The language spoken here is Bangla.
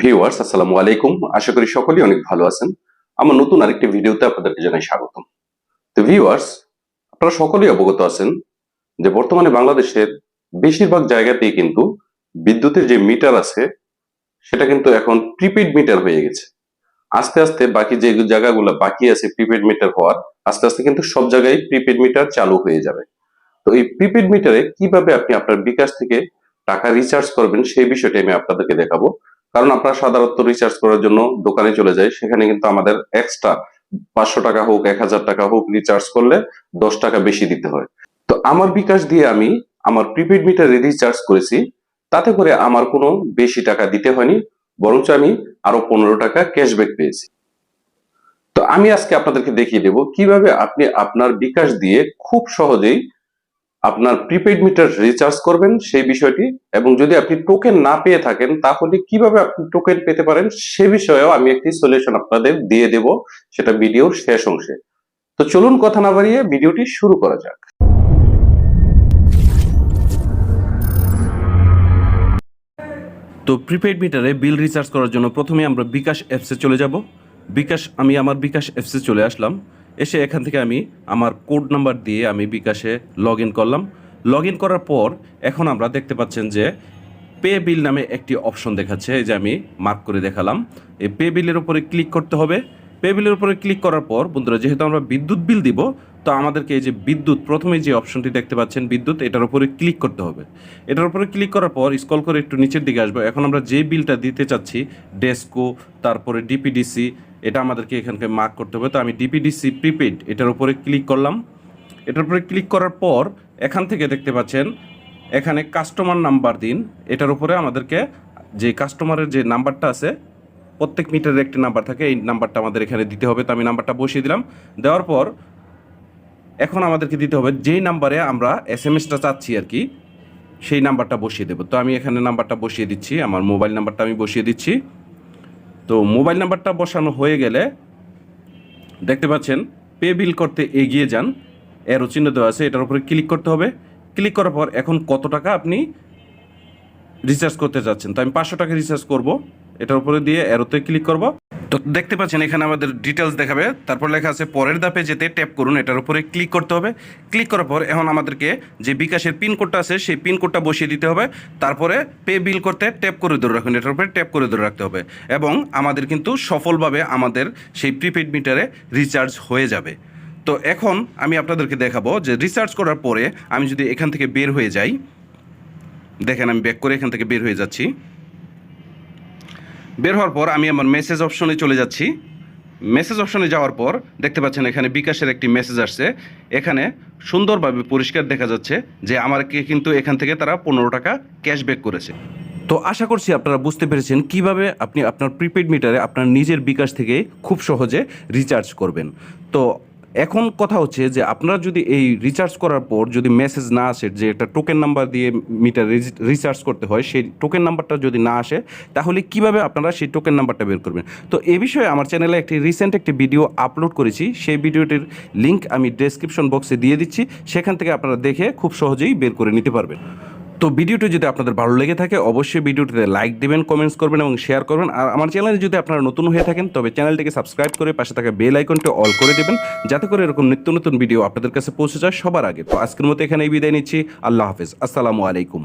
ভিউয়ার্স, আসসালামু আলাইকুম। আশা করি সকলেই অনেক ভালো আছেন। আমার নতুন আরেকটি ভিডিওতে আপনাদেরকে জানাই স্বাগতম। তো ভিউয়ার্স, আপনারা সকলেই অবগত আছেন যে বর্তমানে বাংলাদেশের বেশিরভাগ জায়গাতেই কিন্তু বিদ্যুতের যে মিটার আছে, সেটা কিন্তু এখন প্রিপেড মিটার হয়ে গেছে। আস্তে আস্তে বাকি যে জায়গাগুলো বাকি আছে প্রিপেড মিটার হওয়ার, আস্তে আস্তে কিন্তু সব জায়গায় প্রিপেড মিটার চালু হয়ে যাবে। তো এই প্রিপেড মিটারে কীভাবে আপনি আপনার বিকাশ থেকে টাকা রিচার্জ করবেন, সেই বিষয়টি আমি আপনাদেরকে দেখাবো। কারণ আপনারা সাধারণত রিচার্জ করার জন্য দোকানে চলে যায় সেখানে কিন্তু আমাদের এক্সট্রা পাঁচশো টাকা হোক, এক হাজার টাকা হোক রিচার্জ করলে দশ টাকা বেশি দিতে হয়। তো আমার বিকাশ দিয়ে আমি আমার প্রিপেড মিটারে রিচার্জ করেছি, তাতে করে আমার কোনো বেশি টাকা দিতে হয়নি, বরঞ্চ আমি আরও পনেরো টাকা ক্যাশব্যাক পেয়েছি। তো আমি আজকে আপনাদেরকে দেখিয়ে দেব কীভাবে আপনি আপনার বিকাশ দিয়ে খুব সহজেই আপনার প্রিপেড মিটার রিচার্জ করবেন সেই বিষয়টি এবং যদি আপনি টোকেন না পেয়ে থাকেন, তাহলে কীভাবে আপনি টোকেন পেতে পারেন সে বিষয়েও আমি একটি সলিউশন আপনাদের দিয়ে দেব, সেটা ভিডিওর শেষ অংশে। তো চলুন কথা না বাড়িয়ে ভিডিওটি শুরু করা যাক। তো প্রিপেড মিটারে বিল রিচার্জ করার জন্য প্রথমে আমরা বিকাশ অ্যাপসে চলে যাব। বিকাশ, আমি আমার বিকাশ অ্যাপসে চলে আসলাম। এসে এখান থেকে আমি আমার কোড নাম্বার দিয়ে আমি বিকাশে লগ করলাম। লগ করার পর এখন আমরা দেখতে পাচ্ছেন যে পে বিল নামে একটি অপশন দেখাচ্ছে, এই যে আমি মার্ক করে দেখালাম। এই পে বিলের উপরে ক্লিক করতে হবে। পে বিলের উপরে ক্লিক করার পর বন্ধুরা, যেহেতু আমরা বিদ্যুৎ বিল দিব, তো আমাদেরকে এই যে বিদ্যুৎ প্রথমে যে অপশনটি দেখতে পাচ্ছেন বিদ্যুৎ, এটার উপরে ক্লিক করতে হবে। এটার উপরে ক্লিক করার পর স্কল করে একটু নিচের দিকে আসব। এখন আমরা যে বিলটা দিতে চাচ্ছি ডেস্কো তারপরে ডিপিডিসি এটা আমাদেরকে এখানকে মার্ক করতে হবে। তো আমি ডিপিডিসি প্রিপেড এটার উপরে ক্লিক করলাম। এটার উপরে ক্লিক করার পর এখান থেকে দেখতে পাচ্ছেন, এখানে কাস্টমার নাম্বার দিন। এটার উপরে আমাদেরকে যে কাস্টমারের যে নাম্বারটা আছে, প্রত্যেক মিটারের একটি নাম্বার থাকে, এই নাম্বারটা আমাদের এখানে দিতে হবে। তো আমি নাম্বারটা বসিয়ে দিলাম। দেওয়ার পর এখন আমাদেরকে দিতে হবে, যেই নাম্বারে আমরা এস এম এসটা চাচ্ছি আর কি, সেই নাম্বারটা বসিয়ে দেবো। তো আমি এখানে নাম্বারটা বসিয়ে দিচ্ছি, আমার মোবাইল নাম্বারটা আমি বসিয়ে দিচ্ছি। তো মোবাইল নাম্বারটা বসানো হয়ে গেলে দেখতে পাচ্ছেন, পে বিল করতে এগিয়ে যান। এরও চিহ্ন দেওয়া আছে, এটার উপরে ক্লিক করতে হবে। ক্লিক করার পর এখন কত টাকা আপনি রিচার্জ করতে যাচ্ছেন? তো আমি পাঁচশো টাকা রিচার্জ করব। এটার উপরে দিয়ে এরোতে ক্লিক করব। তো দেখতে পাচ্ছেন, এখানে আমাদের ডিটেলস দেখাবে। তারপর লেখা আছে, পরের ধাপে যেতে ট্যাপ করুন, এটার উপরে ক্লিক করতে হবে। ক্লিক করার পর এখন আমাদেরকে যে বিকাশের পিন কোডটা আছে, সেই পিন কোডটা বসিয়ে দিতে হবে। তারপরে পে বিল করতে ট্যাপ করে ধরে রাখুন, এটার উপরে ট্যাপ করে ধরে রাখতে হবে। এবং আমাদের কিন্তু সফলভাবে আমাদের সেই প্রিপেড মিটারে রিচার্জ হয়ে যাবে। তো এখন আমি আপনাদেরকে দেখাবো যে রিচার্জ করার পরে আমি যদি এখান থেকে বের হয়ে যাই, দেখেন আমি ব্যাক করে এখান থেকে বের হয়ে যাচ্ছি। বের হওয়ার পর আমি আমার মেসেজ অপশনে চলে যাচ্ছি। মেসেজ অপশনে যাওয়ার পর দেখতে পাচ্ছেন এখানে বিকাশের একটি মেসেজ আসছে। এখানে সুন্দরভাবে পরিষ্কার দেখা যাচ্ছে যে আমাকে কিন্তু এখান থেকে তারা পনেরো টাকা ক্যাশব্যাক করেছে। তো আশা করছি আপনারা বুঝতে পেরেছেন কীভাবে আপনি আপনার প্রিপেড মিটারে আপনার নিজের বিকাশ থেকে খুব সহজে রিচার্জ করবেন। তো এখন কথা হচ্ছে যে আপনারা যদি এই রিচার্জ করার পর যদি মেসেজ না আসে, যে একটা টোকেন নাম্বার দিয়ে মিটার রিচার্জ করতে হয়, সেই টোকেন নাম্বারটা যদি না আসে, তাহলে কীভাবে আপনারা সেই টোকেন নাম্বারটা বের করবেন? তো এ বিষয়ে আমার চ্যানেলে একটি রিসেন্ট একটি ভিডিও আপলোড করেছি। সেই ভিডিওটির লিঙ্ক আমি ডেসক্রিপশন বক্সে দিয়ে দিচ্ছি। সেখান থেকে আপনারা দেখে খুব সহজেই বের করে নিতে পারবেন। তো ভিডিওটি যদি আপনাদের ভালো লেগে থাকে, অবশ্যই ভিডিওটিতে লাইক দেবেন কমেন্টস করবেন এবং শেয়ার করবেন। আর আমার চ্যানেলে যদি আপনারা নতুন হয়ে থাকেন, তবে চ্যানেলটিকে সাবস্ক্রাইব করে পাশে থাকা বেল আইকনটি অল করে দেবেন, যাতে করে এরকম নিত্য নতুন ভিডিও আপনাদের কাছে পৌঁছে যায় সবার আগে। তো আজকের মতো এখানেই বিদায় নিচ্ছি। আল্লাহ হাফেজ। আসসালামু আলাইকুম।